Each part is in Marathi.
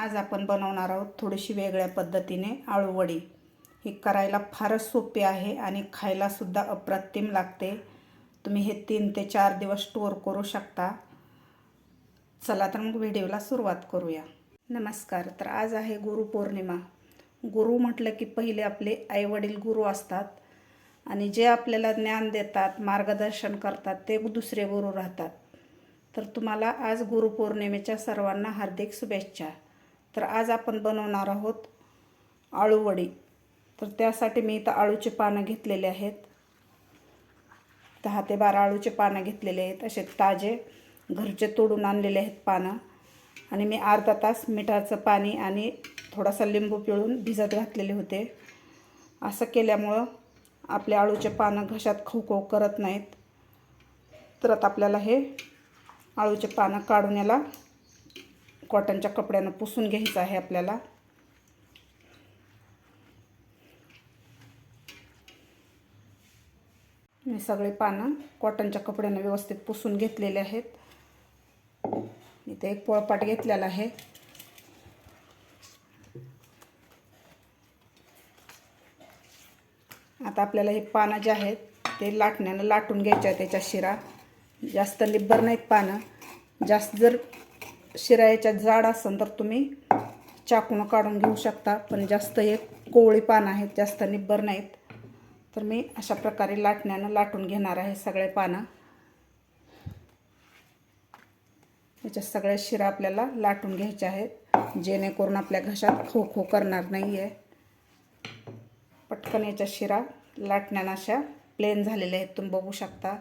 आज आपण बनवणार आहोत थोडीशी वेगळ्या पद्धतीने आळूवडी. ही करायला फारच सोपी आहे आणि खायलासुद्धा अप्रतिम लागते. तुम्ही हे तीन ते चार दिवस स्टोअर करू शकता. चला तर मग व्हिडिओला सुरुवात करूया. नमस्कार तर आज आहे गुरुपौर्णिमा गुरु म्हटलं की पहिले आपले आईवडील गुरु असतात आणि जे आपल्याला ज्ञान देतात मार्गदर्शन करतात ते दुसरे गुरु राहतात. तर तुम्हाला आज गुरुपौर्णिमेच्या सर्वांना हार्दिक शुभेच्छा. तर आज आपण बनवणार आहोत आळूवडी तर त्यासाठी मी इथं आळूचे पानं घेतलेले आहेत. दहा ते बारा आळूचे पानं घेतलेले आहेत असे ताजे घरचे तोडून आणलेले आहेत पानं. आणि मी अर्धा तास मिठाचं पाणी आणि थोडासा लिंबू पिळून भिजत घातलेले होते. असं केल्यामुळं आपले आळूचे पानं घशात खवखव करत नाहीत. तर आता आपल्याला हे आळूचे पानं काढून याला कॉटनच्या कपड्यानं पुसून घ्यायचं आहे आपल्याला. मी सगळे पानं कॉटनच्या कपड्यानं व्यवस्थित पुसून घेतलेले आहेत. इथे एक पोळपाट घेतलेला आहे. आता आपल्याला हे पानं जे आहेत ते लाटण्यानं लाटून घ्यायचे आहे त्याच्या शिरा. जास्त लिब्बर नाहीत पानं. जास्त जर शिरायाच्या जाड असेल तर तुम्ही चाकूनं काढून घेऊ शकता पण जास्त एक कोवळी पानं आहेत जास्त निब्बर नाहीत. तर मी अशा प्रकारे लाटण्यानं लाटून घेणार आहे सगळे पानं. याच्यात सगळ्या शिरा आपल्याला लाटून घ्यायच्या आहेत जेणेकरून आपल्या घशात खो खो करणार नाही आहे पटकन याच्या शिरा लाटण्यानं अशा प्लेन झालेल्या आहेत तुम्ही बघू शकता.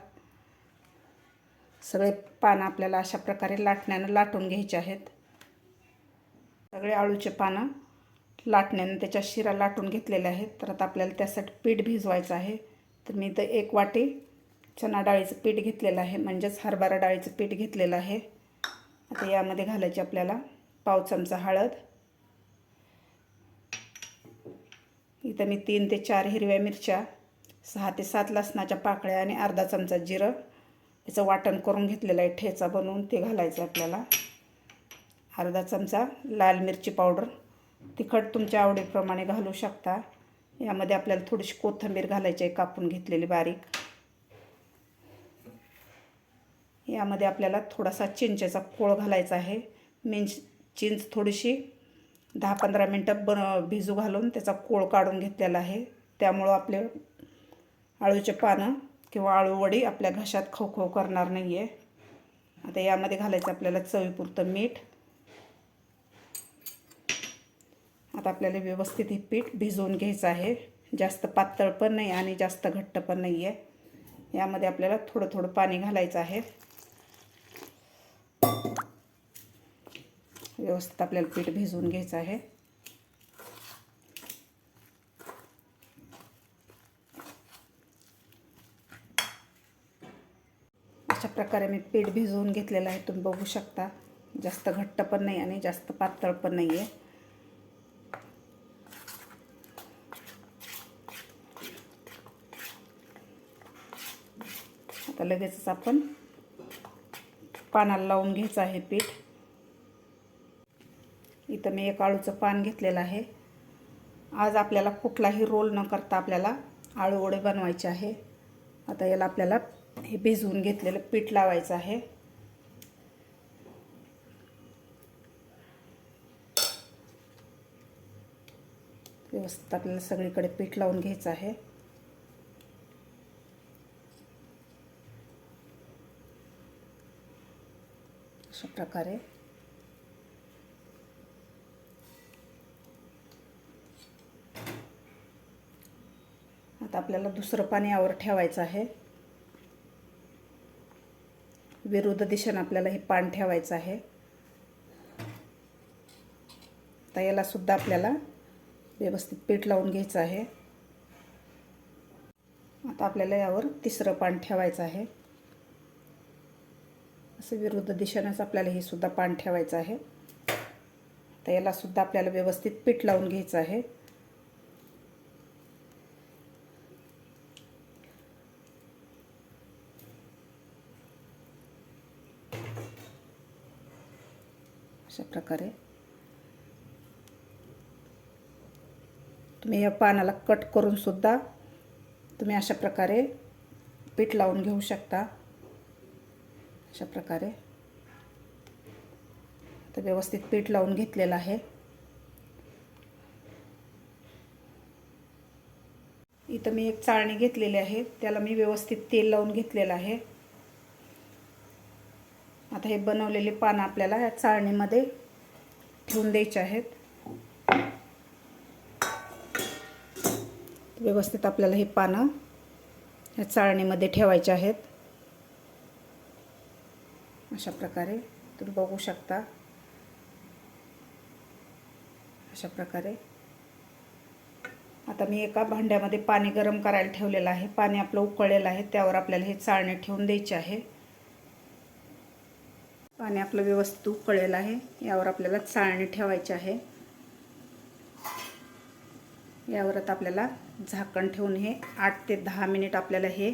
सगळे पानं आपल्याला अशा प्रकारे लाटण्यानं लाटून घ्यायचे आहेत. सगळे आळूचे पानं लाटण्यानं त्याच्या शिरा लाटून घेतलेले आहेत. तर आता आपल्याला त्यासाठी पीठ भिजवायचं आहे. तर मी इथं एक वाटी चना डाळीचं पीठ घेतलेलं आहे. म्हणजेच हरभरा डाळीचं पीठ घेतलेलं आहे. आता यामध्ये घालायची आपल्याला पाव चमचा हळद. इथं मी तीन ते चार हिरव्या मिरच्या सहा ते सात लसणाच्या पाकळ्या आणि अर्धा चमचा जिरं. याचं वाटण करून घेतलेलं आहे ठेचा बनवून ते घालायचं आपल्याला. अर्धा चमचा लाल मिरची पावडर. तिखट तुमच्या आवडीप्रमाणे घालू शकता. यामध्ये आपल्याला थोडीशी कोथिंबीर घालायची आहे कापून घेतलेली बारीक. यामध्ये आपल्याला थोडासा चिंचेचा कोळ घालायचा आहे. मिंच चिंच थोडीशी दहा पंधरा मिनटं बन भिजू घालून त्याचा कोळ काढून घेतलेला आहे. त्यामुळं आपले आळूचे पानं किंवा आळूवडी आपल्या घशात खवखव करणार नाही आहे आता यामध्ये घालायचं आपल्याला चवीपुरतं मीठ. आता आपल्याला व्यवस्थित हे पीठ भिजवून घ्यायचं आहे. जास्त पातळ पण नाही आणि जास्त घट्ट पण नाही आहे यामध्ये आपल्याला थोडं थोडं पाणी घालायचं आहे. व्यवस्थित आपल्याला पीठ भिजवून घ्यायचं आहे. अशा प्रकारे मी पीठ भिजवून घेतलेलं आहे. तुम्ही बघू शकता. जास्त घट्ट पण नाही आणि जास्त पातळ पण नाही आहे आता लगेचच आपण पानाला लावून घ्यायचं आहे पीठ. इथं मी एक आळूचं पान घेतलेलं आहे. आज आपल्याला कुठलाही रोल न करता आपल्याला आळू वडे बनवायचे आहे. आता याला आपल्याला हे भिजवून घेतलेलं पीठ लावायचं आहे. व्यवस्थित आपल्याला सगळीकडे पीठ लावून घ्यायचं आहे. अशा प्रकारे. आता आपल्याला दुसरं पाणी यावर ठेवायचं आहे. विरुद्ध दिशेनं आपल्याला हे पान ठेवायचं आहे. आता यालासुद्धा आपल्याला व्यवस्थित पीठ लावून घ्यायचं आहे. आता आपल्याला यावर तिसरं पान ठेवायचं आहे. असं विरुद्ध दिशेनंच आपल्याला हे सुद्धा पान ठेवायचं आहे. तर यालासुद्धा आपल्याला व्यवस्थित पीठ लावून घ्यायचं आहे. अशा प्रकारे. तुम्ही या पानाला कट करूनसुद्धा तुम्ही अशा प्रकारे पीठ लावून घेऊ शकता. अशा प्रकारे. तर व्यवस्थित पीठ लावून घेतलेलं आहे. इथं मी एक चाळणी घेतलेली आहे. त्याला मी व्यवस्थित तेल लावून घेतलेलं आहे. आता हे बनवलेले पानं आपल्याला ह्या चाळणीमध्ये ठेवून द्यायचे आहेत. व्यवस्थित आपल्याला हे पानं ह्या चाळणीमध्ये ठेवायचे आहेत. अशा प्रकारे तुम्ही बघू शकता. अशा प्रकारे. आता मी एका भांड्यामध्ये पाणी गरम करायला ठेवलेलं आहे. पाणी आपलं उकळलेलं आहे. त्यावर आपल्याला हे चाळणे ठेवून द्यायचे आहे. पाणी आपलं व्यवस्थित उकळलेलं आहे. यावर आपल्याला चाळणी ठेवायची आहे. यावर आता आपल्याला झाकण ठेवून हे आठ ते दहा मिनिट आपल्याला हे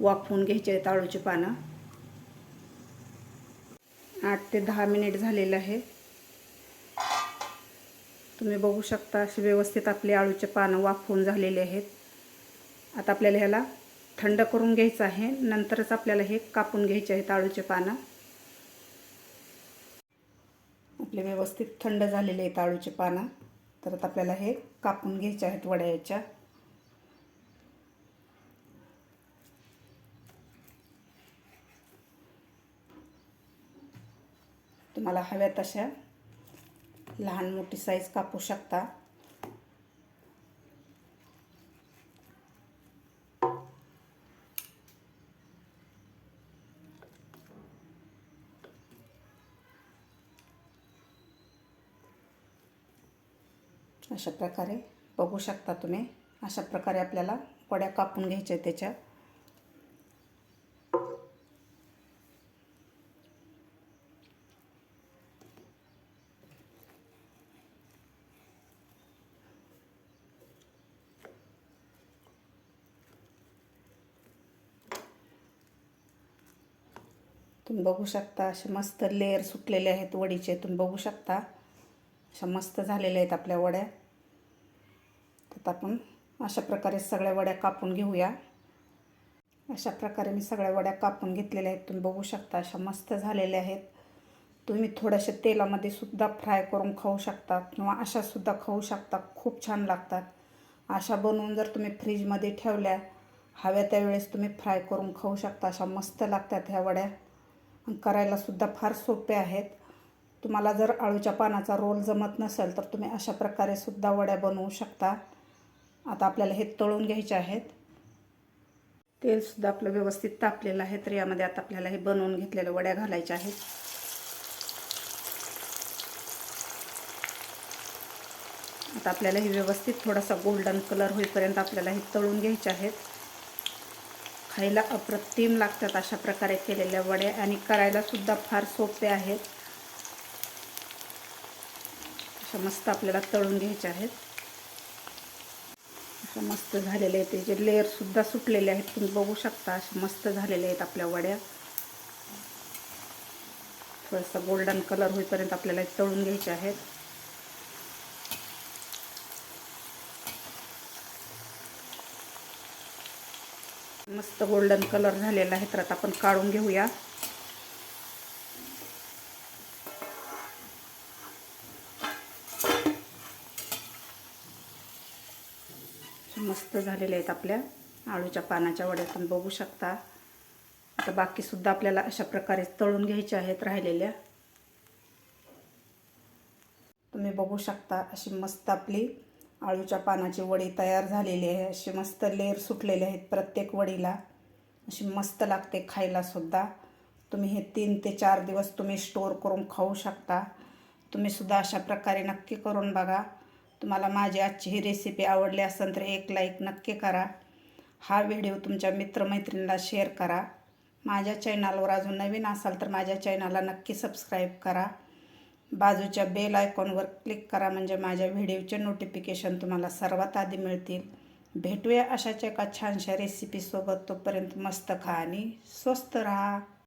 वाफवून घ्यायचे आहेत ताळूची पानं. आठ ते दहा मिनिट झालेलं आहे. तुम्ही बघू शकता असे व्यवस्थित आपले आळूचे पानं वाफवून झालेले आहेत. आता आपल्याला ह्याला थंड करून घ्यायचं आहे. नंतरच आपल्याला हे कापून घ्यायचे आहेत आळूचे पानं आपले व्यवस्थित थंड झालेले आहेत आळूचे पानं. तर आता आपल्याला हे कापून घ्यायचे आहेत वड्या याच्या तुम्हाला हव्या तशा लहान मोठी साईज कापू शकता. अशा प्रकारे बघू शकता तुम्ही. अशा प्रकारे आपल्याला वड्या कापून घ्यायच्या त्याच्या. तुम्ही बघू शकता असे मस्त लेअर सुटलेले आहेत वडीचे. तुम्ही बघू शकता. अशा मस्त झालेल्या आहेत आपल्या वड्या. तर आपण अशा प्रकारे सगळ्या वड्या कापून घेऊया. अशा प्रकारे मी सगळ्या वड्या कापून घेतलेल्या आहेत. तुम्ही बघू शकता अशा मस्त झालेल्या आहेत. तुम्ही थोड्याशा तेलामध्ये सुद्धा फ्राय करून खाऊ शकता किंवा अशासुद्धा खाऊ शकता. खूप छान लागतात. अशा बनवून जर तुम्ही फ्रीजमध्ये ठेवल्या हव्या त्यावेळेस तुम्ही फ्राय करून खाऊ शकता. अशा मस्त लागतात ह्या वड्या. करायलासुद्धा फार सोपे आहेत. तुम्हाला जर आळूच्या पानाचा रोल जमत नसेल तर तुम्ही अशा प्रकारे सुद्धा वड्या बनवू शकता. आता आपल्याला हे तळून घ्यायचे आहेत. तेलसुद्धा आपलं व्यवस्थित तापलेलं आहे तर यामध्ये आता आपल्याला हे बनवून घेतलेल्या वड्या घालायच्या आहेत. आता आपल्याला हे व्यवस्थित थोडासा गोल्डन कलर होईपर्यंत आपल्याला हे तळून घ्यायचे आहेत. खायला अप्रतिम लागतात अशा प्रकारे केलेल्या वड्या आणि करायलासुद्धा फार सोपे आहेत. असं मस्त आपल्याला तळून घ्यायचे आहेत. असं मस्त झालेले आहेत. त्याचे लेअरसुद्धा सुटलेले आहेत. तुम्ही बघू शकता असे मस्त झालेले आहेत आपल्या वड्या. थोडासा गोल्डन कलर होईपर्यंत आपल्याला तळून घ्यायचे आहेत. मस्त गोल्डन कलर झालेला आहे. तर आता आपण काढून घेऊया. मस्त झालेले आहेत आपल्या. आळूच्या पानाच्या वड्या तुम्ही बघू शकता. आता बाकीसुद्धा आपल्याला अशा प्रकारे तळून घ्यायच्या आहेत राहिलेल्या. तुम्ही बघू शकता अशी मस्त आपली आळूच्या पानाची वडी तयार झालेली आहे. अशी मस्त लेअर सुटलेले आहेत प्रत्येक वडीला. अशी मस्त लागते खायलासुद्धा तुम्ही हे तीन ते चार दिवस तुम्ही स्टोअर करून खाऊ शकता. तुम्हीसुद्धा अशा प्रकारे नक्की करून बघा. तुम्हाला माझी आजची ही रेसिपी आवडली असेल तर एक लाईक नक्की करा. हा व्हिडिओ तुमच्या मित्रमैत्रिणीला शेअर करा. माझ्या चॅनलवर अजून नवीन असाल तर माझ्या चॅनलला नक्की सबस्क्राईब करा. बाजूच्या बेल आयकॉनवर क्लिक करा म्हणजे माझ्या व्हिडिओचे नोटिफिकेशन तुम्हाला सर्वात आधी मिळतील. भेटूया अशाच एका छानशा रेसिपीसोबत तोपर्यंत मस्त खा आणि स्वस्त राहा.